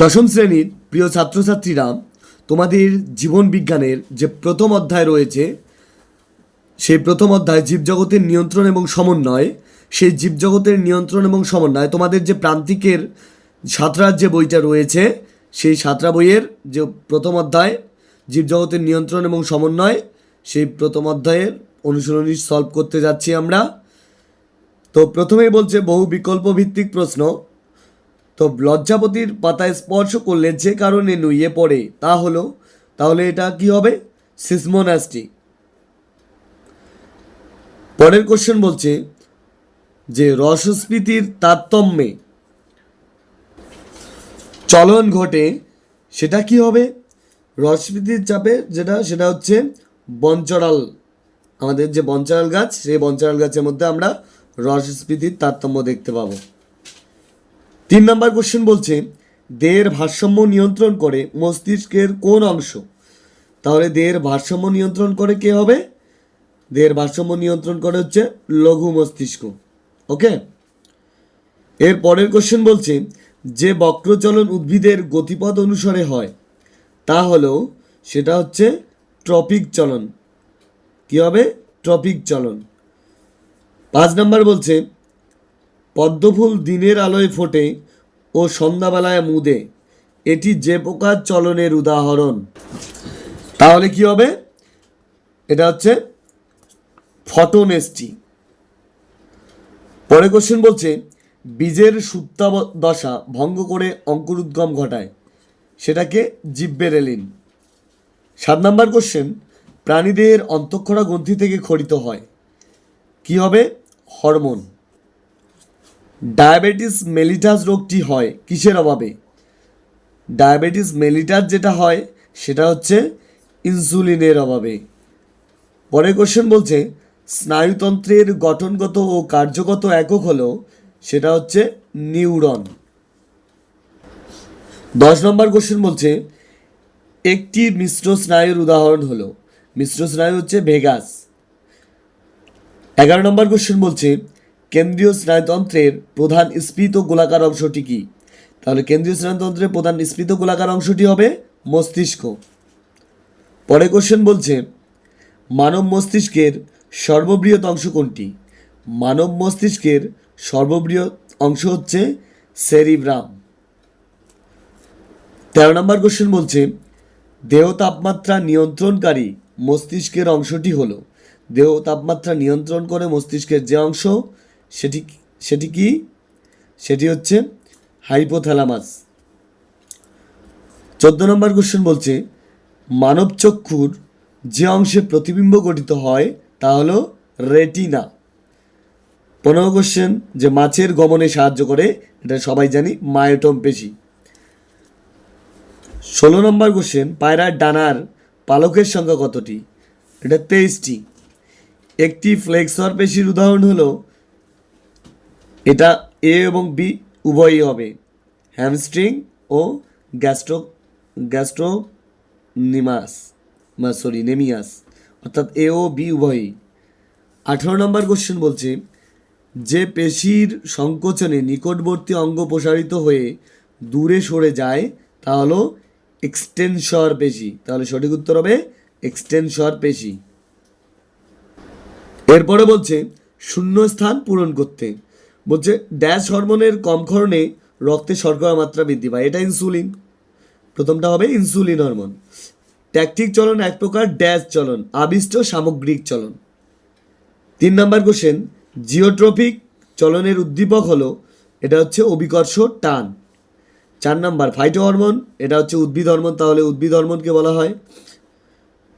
দশম শ্রেণির প্রিয় ছাত্রছাত্রীরা, তোমাদের জীবন বিজ্ঞানের যে প্রথম অধ্যায় রয়েছে, সেই প্রথম অধ্যায় জীবজগতের নিয়ন্ত্রণ এবং সমন্বয়, সেই জীবজগতের নিয়ন্ত্রণ এবং সমন্বয়, তোমাদের যে প্রান্তিকের সাঁতরার যে বইটা রয়েছে, সেই সাঁতরা বইয়ের যে প্রথম অধ্যায়, জীবজগতের নিয়ন্ত্রণ এবং সমন্বয়, সেই প্রথম অধ্যায়ের অনুশীলনী সলভ করতে যাচ্ছি আমরা। তো প্রথমেই বলছে বহু বিকল্প ভিত্তিক প্রশ্ন। তো লজ্জাপতির পাতায় স্পর্শ করলে যে কারণে নুইয়ে পড়ে, তা হলো, তাহলে এটা কি হবে? সিসমোনাস্টি। পরের কোশ্চেন বলছে যে রসস্ফীতির তারতম্যে চলন ঘটে, সেটা কি হবে? রসস্ফীতির চাপে যেটা, সেটা হচ্ছে বঞ্চরাল আমাদের যে বঞ্চরাল গাছ, সেই বঞ্চরাল গাছের মধ্যে আমরা রসস্ফীতির তারতম্য দেখতে পাবো। তিন নম্বর কোশ্চেন বলছে, দেহের ভারসাম্য নিয়ন্ত্রণ করে মস্তিষ্কের কোন অংশ? তাহলে দেহের ভারসাম্য নিয়ন্ত্রণ করে কে হবে? দেহের ভারসাম্য নিয়ন্ত্রণ করে হচ্ছে লঘু মস্তিষ্ক। ওকে এর পরের কোশ্চেন বলছে, যে বক্রচলন উদ্ভিদের গতিপথ অনুসারে হয়, তা হলো সেটা হচ্ছে ট্রপিক চলন। কি হবে? ট্রপিক চলন। পাঁচ নম্বর বলছে পদ্মফুল দিনের আলোয় ফোটে ও সন্ধ্যাবেলায় মুদে। এটি যে প্রকার চলনের উদাহরণ। তাহলে কি হবে? এটা হচ্ছে ফটোনেস্টি। পরে কোশ্চেন বলছে, বীজের সুপ্তাদশা ভঙ্গ করে অঙ্কুরোদ্গম ঘটায়। সেটাকে জিব্বেরেলিন। সাত নম্বর কোশ্চেন প্রাণীদের অন্তঃক্ষরা গ্রন্থি থেকে খরিত হয়। কি হবে? হরমোন। ডায়াবেটিস মেলিটাস রোগটি হয় কিসের অভাবে? ডায়াবেটিস মেলিটাস যেটা হয়, সেটা হচ্ছে ইনসুলিনের অভাবে। পরের কোশ্চেন বলছে, স্নায়ুতন্ত্রের গঠনগত ও কার্যগত একক হলো, সেটা হচ্ছে নিউরন। দশ নম্বর কোশ্চেন বলছে, একটি মিশ্র স্নায়ুর উদাহরণ হলো, মিশ্র স্নায়ু হচ্ছে ভেগাস। এগারো নম্বর কোশ্চেন বলছে কেন্দ্রীয় স্নায়ুতন্ত্রের প্রধান স্ফীত গোলাকার অংশটি কি? তাহলে কেন্দ্রীয় স্নায়ুতন্ত্রের প্রধান স্ফীত গোলাকার অংশটি হবে মস্তিষ্ক। পরে কোশ্চেন বলছে, মানব মস্তিষ্কের সর্ববৃহৎ অংশ কোনটি? মানব মস্তিষ্কের সর্ববৃহৎ অংশ হচ্ছে সেরিব্রাম। তেরো নম্বর কোশ্চেন বলছে, দেহ তাপমাত্রা নিয়ন্ত্রণকারী মস্তিষ্কের অংশটি হলো। দেহ তাপমাত্রা নিয়ন্ত্রণ করে মস্তিষ্কের যে অংশ সেটি সেটি কি? সেটি হচ্ছে হাইপোথ্যালামাস চোদ্দ নম্বর কোশ্চেন বলছে, মানব চক্ষুর যে অংশে প্রতিবিম্ব গঠিত হয় তা হলো রেটিনা পনেরো কোশ্চেন যে মাছের গমনে সাহায্য করে, এটা সবাই জানি, মায়োটম পেশি। ষোলো নম্বর কোশ্চেন পায়রার ডানার পালকের সংখ্যা কতটি? এটা তেইশটি। একটি ফ্লেক্সর পেশির উদাহরণ হলো এটা এ এবং বি উভয়ই হবে। হ্যামস্ট্রিং ও গ্যাস্ট্রো গ্যাস্ট্রো নিমাস সরি নেমিয়াস অর্থাৎ এ ও বি উভয়ই। আঠারো নম্বর কোশ্চেন বলছে, যে পেশির সংকোচনে নিকটবর্তী অঙ্গ প্রসারিত হয়ে দূরে সরে যায়, তা হলো এক্সটেনশর পেশি। তাহলে সঠিক উত্তর হবে এক্সটেনশর পেশি। এরপরে বলছে শূন্য স্থান পূরণ করতে। বলছে, ড্যাশ হরমোনের কম ক্ষরণে রক্তে শর্করা মাত্রা বৃদ্ধি পায়। এটা ইনসুলিন। প্রথমটা হবে ইনসুলিন হরমোন। ট্যাকটিক চলন এক প্রকার, ড্যাশ চলন, আবিষ্ট সামগ্রিক চলন। তিন নম্বর কোশ্চেন জিওট্রপিক চলনের উদ্দীপক হলো, এটা হচ্ছে অভিকর্ষ টান। চার নাম্বার, ফাইটো হরমোন, এটা হচ্ছে উদ্ভিদ হরমোন, তাহলে উদ্ভিদ হরমোনকে বলা হয়।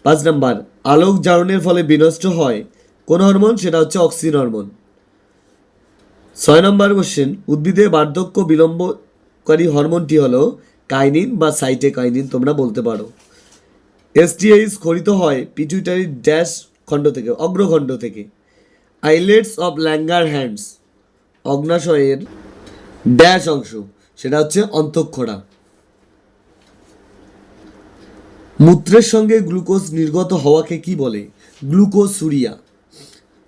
পাঁচ নাম্বার, আলোক জারণের ফলে বিনষ্ট হয়, কোন হরমোন? সেটা হচ্ছে অক্সিন হরমোন। ছয় নম্বর কোশ্চেন উদ্ভিদে বার্ধক্য বিলম্বকারী হরমোনটি হলো কাইনিন বা সাইটে কাইনিন তোমরা বলতে পারো। এসটিএইচ খরিত হয় পিটুইটারি ড্যাশ খণ্ড থেকে, অগ্রখণ্ড থেকে। আইলেটস অফ ল্যাঙ্গার হ্যান্ডস অগ্নাশয়ের ড্যাশ অংশ, সেটা হচ্ছে অন্তঃক্ষরা। মূত্রের সঙ্গে গ্লুকোজ নির্গত হওয়াকে কি বলে? গ্লুকোসুরিয়া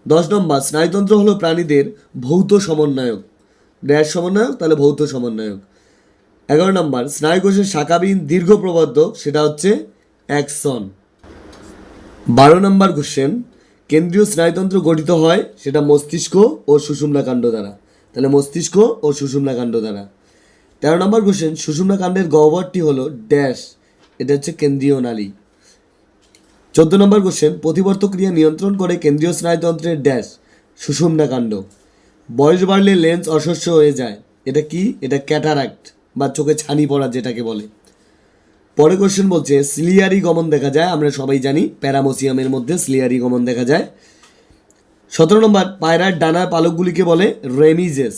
দশ নম্বর, স্নায়ুতন্ত্র হলো প্রাণীদের ভৌত সমন্বয়ক। ড্যাশ সমন্বয়ক, তাহলে ভৌত সমন্বয়ক। এগারো নম্বর, স্নায়ুকোষের শাখাবিহীন দীর্ঘ প্রবদ্ধ সেটা হচ্ছে অ্যাক্সন। বারো নম্বর কোশ্চেন কেন্দ্রীয় স্নায়ুতন্ত্র গঠিত হয় সেটা মস্তিষ্ক ও সুষুম্নাকাণ্ড দ্বারা। তাহলে মস্তিষ্ক ও সুষুম্নাকাণ্ড দ্বারা। তেরো নম্বর কোশ্চেন সুষুম্নাকাণ্ডের গহ্বরটি হলো ড্যাশ, এটা হচ্ছে কেন্দ্রীয় নালী। চোদ্দ নম্বর কোশ্চেন প্রতিবর্ত ক্রিয়া নিয়ন্ত্রণ করে কেন্দ্রীয় স্নায়ুতন্ত্রের ড্যাশ সুষুম্নাকাণ্ড বয়স বাড়লে লেন্স অশস্য হয়ে যায়। এটা কি? এটা ক্যাটারাক্ট, বা চোখে ছানি পড়া যেটাকে বলে। পরে কোশ্চেন বলছে, সিলিয়ারি গমন দেখা যায়, আমরা সবাই জানি, প্যারামোসিয়ামের মধ্যে সিলিয়ারি গমন দেখা যায়। সতেরো নম্বর, পায়রার ডানার পালকগুলিকে বলে রেমিজেস।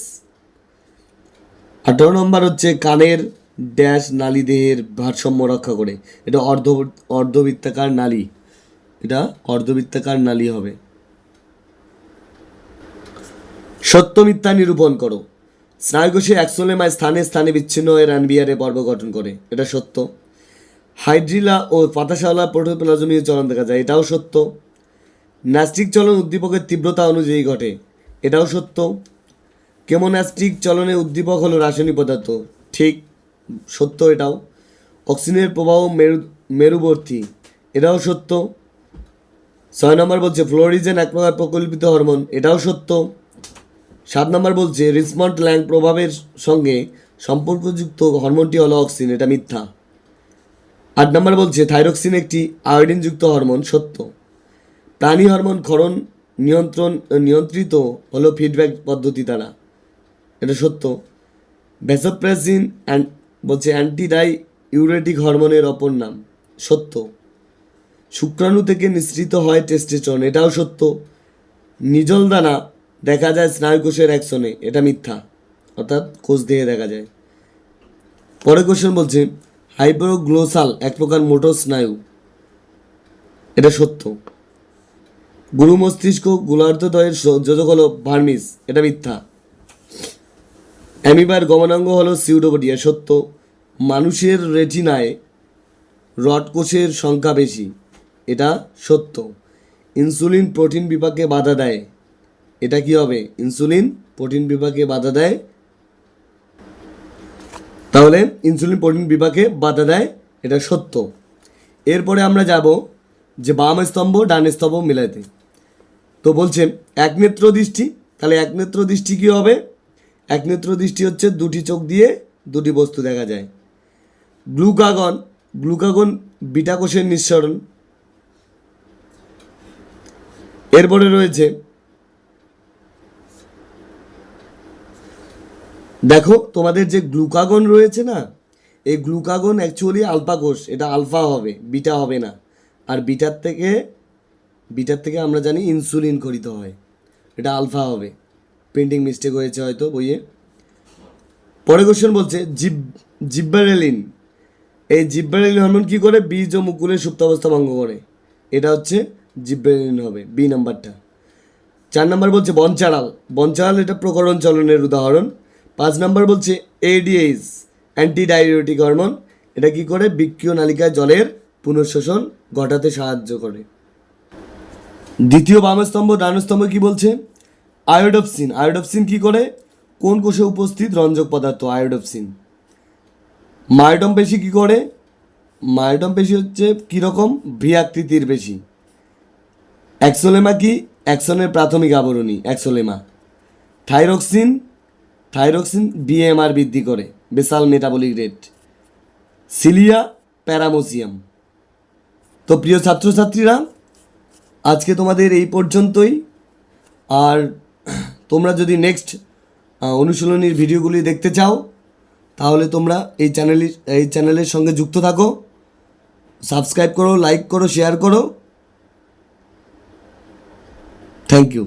আঠারো নম্বর হচ্ছে, কানের ড্যাশ নালী দেহের ভারসাম্য রক্ষা করে। এটা অর্ধ অর্ধবৃত্তাকার নালী। এটা অর্ধবৃত্তাকার নালী হবে। সত্য মিথ্যা নিরূপণ করো। স্নায়ুকোষে অ্যাক্সোলেমায় স্থানে স্থানে বিচ্ছিন্ন হয়ে রানবিয়ারে পর্ব গঠন করে। এটা সত্য। হাইড্রিলা ও পাতাশাওলা প্রোটোপ্লাজমীয় চলন দেখা যায়, এটাও সত্য। ন্যাস্টিক চলন উদ্দীপকের তীব্রতা অনুযায়ী ঘটে, এটাও সত্য। কেমোন্যাস্টিক চলনে উদ্দীপক হলো রাসায়নিক পদার্থ। ঠিক, সত্য এটাও। অক্সিজেনের প্রবাহ মেরু, মেরুবর্তী, এটাও সত্য। ছয় নম্বর বলছে ফ্লোরিজেন এক প্রকার প্রকল্পিত হরমোন, এটাও সত্য। সাত নম্বর বলছে রিসমন্ট ল্যাং প্রভাবের সঙ্গে সম্পর্কযুক্ত হরমোনটি হলো অক্সিন, এটা মিথ্যা। আট নম্বর বলছে থাইরক্সিন একটি আয়োডিনযুক্ত হরমোন, সত্য। প্রাণী হরমোন ক্ষরণ নিয়ন্ত্রণ নিয়ন্ত্রিত হলো ফিডব্যাক পদ্ধতি দ্বারা, এটা সত্য। ভ্যাসোপ্রেসিন অ্যান্ড বলছে অ্যান্টিডাই ইউরেটিক হরমোনের অপর নাম, সত্য। শুক্রাণু থেকে নিঃসৃত হয় টেস্টেস্টন এটাও সত্য। নিজল দানা দেখা যায় স্নায়ুকোষের অ্যাকশনে এটা মিথ্যা, অর্থাৎ কোষ দিয়ে দেখা যায়। পরে কোশ্চেন বলছে হাইপোগ্লোসাল এক প্রকার মোটর স্নায়ু, এটা সত্য। গুরু মস্তিষ্ক গোলার্ধদয়ের যোজক হলো ভার্মিস এটা মিথ্যা। অ্যামিবার গমনাঙ্গ হলো সিউডোপটিয়া সত্য। মানুষের রেটিনায় রড কোষের সংখ্যা বেশি। এটা সত্য। ইনসুলিন প্রোটিন বিপাকে বাধা দেয়। এটা কি হবে? ইনসুলিন প্রোটিন বিপাকে বাধা দেয়। তাহলে ইনসুলিন প্রোটিন বিপাকে বাধা দেয়। এটা সত্য। এরপরে আমরা যাব যে বাম স্তম্ভ, ডান স্তম্ভ মিলাইতে। তো বলছে এক নেত্র দৃষ্টি। তাহলে এক নেত্র দৃষ্টি কী হবে? এক নেত্র দৃষ্টি হচ্ছে দুটি চোখ দিয়ে দুটি বস্তু দেখা যায়। গ্লুকাগন। গ্লুকাগন বিটা কোষের নিঃসরণ। এরপরে রয়েছে, দেখো তোমাদের যে গ্লুকাগন রয়েছে না, এই গ্লুকাগন অ্যাকচুয়ালি আলফা কোষ, এটা আলফা হবে, বিটা হবে না। আর বিটার থেকে বিটার থেকে আমরা জানি ইনসুলিন খরিত হয়, এটা আলফা হবে। প্রিন্টিং মিস্টেক হয়েছে হয়তো বইয়ে। পরে কোশ্চেন বলছে, জিব, জিব্বারেলিন, এই জিব্বারেলিন হরমোন কী করে বীজ ও মুকুলের সুপ্তাবস্থা ভঙ্গ করে? এটা হচ্ছে জিব্বারেলিন হবে, বি নাম্বারটা। চার নাম্বার বলছে বনচাড়াল বনচাড়াল এটা প্রকরণ চলনের উদাহরণ। পাঁচ নাম্বার বলছে এডিএইচ অ্যান্টিডাইরেটিক হরমোন এটা কি করে? বৃক্ষীয় নালিকায় জলের পুনঃশোষণ ঘটাতে সাহায্য করে। দ্বিতীয় বামস্তম্ভ ডানস্তম্ভ কি বলছে? আয়োডপসিন। আয়োডপসিন কি করে? কোন কোষে উপস্থিত রঞ্জক পদার্থ? আয়োডপসিন। মায়োডম পেশি কি করে? মায়োডম পেশি হচ্ছে কীরকম ভি আকৃতির পেশি। অ্যাক্সোলেমা কি? অ্যাক্সনের প্রাথমিক আবরণী অ্যাক্সোলেমা থাইরক্সিন থাইরক্সিন বিএমআর বৃদ্ধি করে, basal metabolic rate. Cilia paramecium. তো প্রিয় ছাত্রছাত্রীরা, আজকে তোমাদের এই পর্যন্তই। আর তোমরা যদি নেক্সট অনুশীলনীর ভিডিওগুলি দেখতে চাও, তাহলে তোমরা এই চ্যানেলের এই চ্যানেলের সঙ্গে যুক্ত থাকো। সাবস্ক্রাইব করো লাইক করো শেয়ার করো। Thank you